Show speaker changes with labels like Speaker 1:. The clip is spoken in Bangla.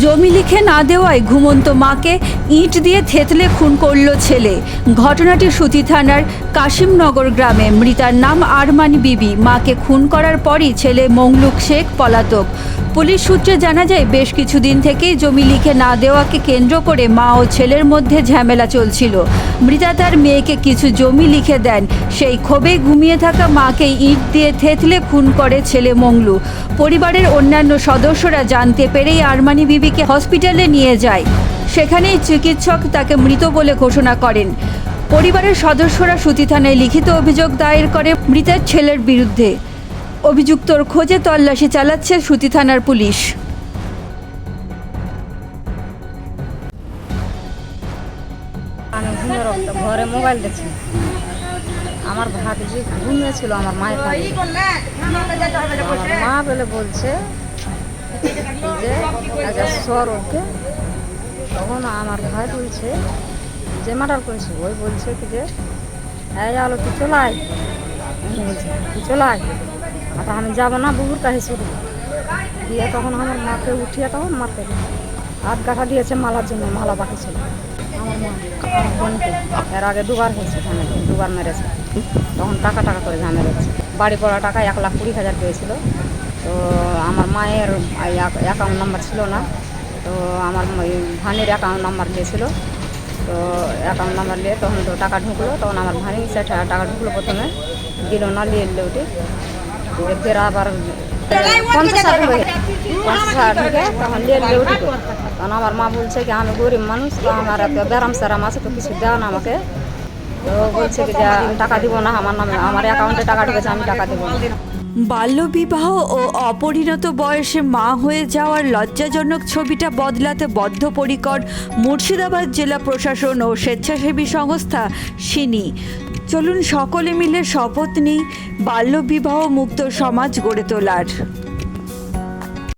Speaker 1: জমি লিখে না দেওয়ায় ঘুমন্ত মাকে ইট দিয়ে থেতলে খুন করল ছেলে। ঘটনাটি সুতি থানার কাশিমনগর গ্রামে। মৃতার নাম আরমান বিবি। মাকে খুন করার পরই ছেলে মংলুক শেখ পলাতক। পুলিশ সূত্রে জানা যায়, বেশ কিছুদিন থেকেই জমি লিখে না দেওয়াকে কেন্দ্র করে মা ও ছেলের মধ্যে ঝামেলা চলছিল। মৃতা তার মেয়েকে কিছু জমি লিখে দেন। সেই ক্ষোভে ঘুমিয়ে থাকা মাকে ইট দিয়ে থেতলে খুন করে ছেলে মংলু। পরিবারের অন্যান্য সদস্যরা জানতে পেরেই আরমানি বিবিকে হসপিটালে নিয়ে যায়। সেখানেই চিকিৎসক তাকে মৃত বলে ঘোষণা করেন। পরিবারের সদস্যরা সুতি থানায় লিখিত অভিযোগ দায়ের করে মৃতের ছেলের বিরুদ্ধে। অভিযুক্তর খোঁজে তল্লাশি চালাচ্ছে সুতি থানার পুলিশ।
Speaker 2: ঘরে মোবাইল দেখছি। আমার ভাতিজি ঘুমিয়েছিল আমার মায়ের মা বলে বলছে যে আচ্ছা সর ওকে। তখন আমার ভাই বলছে যে, মার্ডার করেছে। ওই বলছে কি যে, এই আলো তুই চলাই বলছে, তুই চলাই আর আমি যাব না বুবুর কাছে শুধু দিয়ে তখন আমার মাকে উঠিয়ে তখন গেল। হাত গাঁথা দিয়েছে মালার জন্য, মালা বাকি ছিল। আমার মা বোনকে, এর আগে দুবার হয়েছে ঝামেলা, দুবার মেরেছে। তখন টাকা টাকা করে ঝামেলা হচ্ছে। বাড়ি পড়া টাকা এক লাখ কুড়ি হাজার পেয়েছিল। তো আমার মায়ের অ্যাকাউন্ট নাম্বার ছিল না। তো আমার ভানির অ্যাকাউন্ট নাম্বার দিয়েছিল তো অ্যাকাউন্ট নাম্বার নিয়ে তখন তো টাকা ঢুকলো, তখন আমার ভানি সে টাকা ঢুকলো প্রথমে। দিল না, নিয়ে এলো ওটি। আবার তখন আমার মা বলছে কি, আমি গরিব মানুষ, তো আমার এত ব্যারাম স্যারাম আছে তো কিছু দেও না আমাকে। তো বলছে কি, যে আমি টাকা দিব না, আমার নামে, আমার অ্যাকাউন্টে টাকা ঢুকেছে, আমি টাকা দেবো
Speaker 1: বাল্যবিবাহ ও অপরিণত বয়সে মা হয়ে যাওয়ার লজ্জাজনক ছবিটা বদলাতে বদ্ধপরিকর মুর্শিদাবাদ জেলা প্রশাসন ও স্বেচ্ছাসেবী সংস্থা সিনি। চলুন সকলে মিলে শপথ নিই বাল্যবিবাহ মুক্ত সমাজ গড়ে তোলার।